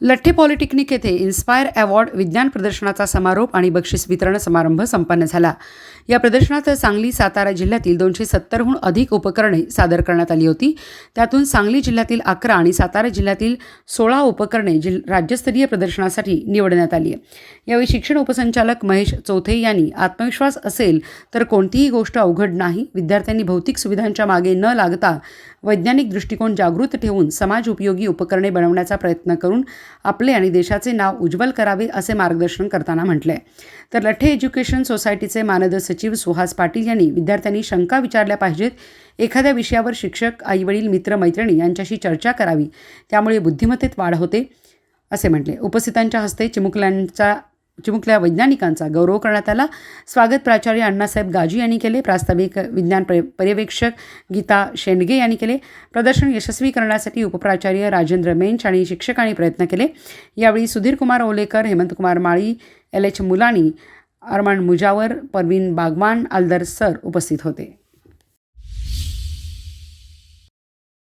Latthe polytechnic येथे inspire award विज्ञान प्रदर्शनाचा समारोप आणि बक्षीस वितरण समारंभ संपन्न झाला. या प्रदर्शनात सांगली सातारा जिल्ह्यातील दोनशे सत्तरहून अधिक उपकरणे सादर करण्यात आली होती. त्यातून सांगली जिल्ह्यातील अकरा आणि सातारा जिल्ह्यातील सोळा उपकरणे जिल राज्यस्तरीय प्रदर्शनासाठी निवडण्यात आली आहे. यावेळी शिक्षण उपसंचालक महेश चौथे यांनी आत्मविश्वास असेल तर कोणतीही गोष्ट अवघड नाही विद्यार्थ्यांनी भौतिक सुविधांच्या मागे न लागता वैज्ञानिक दृष्टिकोन जागृत ठेवून समाज उपयोगी उपकरणे बनवण्याचा प्रयत्न करून आपले आणि देशाचे नाव उज्ज्वल करावे असे मार्गदर्शन करताना म्हटले तर लठ्ठे एज्युकेशन सोसायटीचे मानद सचिव सुहास पाटील यांनी विद्यार्थ्यांनी शंका विचारल्या पाहिजेत. एखाद्या विषयावर शिक्षक आईवडील मित्रमैत्रिणी यांच्याशी चर्चा करावी. त्यामुळे बुद्धिमत्तेत वाढ होते असे म्हटले. उपस्थितांच्या हस्ते चिमुकल्यांचा चिमुकल्या वैज्ञानिकांचा गौरव करण्यात आला. स्वागत प्राचार्य अण्णासाहेब गाजी यांनी केले. प्रास्ताविक विज्ञान पर्य पर्यवेक्षक गीता शेंडगे यांनी केले. प्रदर्शन यशस्वी करण्यासाठी उपप्राचार्य राजेंद्र मेंच आणि शिक्षकांनी प्रयत्न केले. यावेळी Sudhirkumar Olekar Hemantkumar Mali L H Mulani Arman Mujawar Parveen Bagwan Aldar sir उपस्थित होते.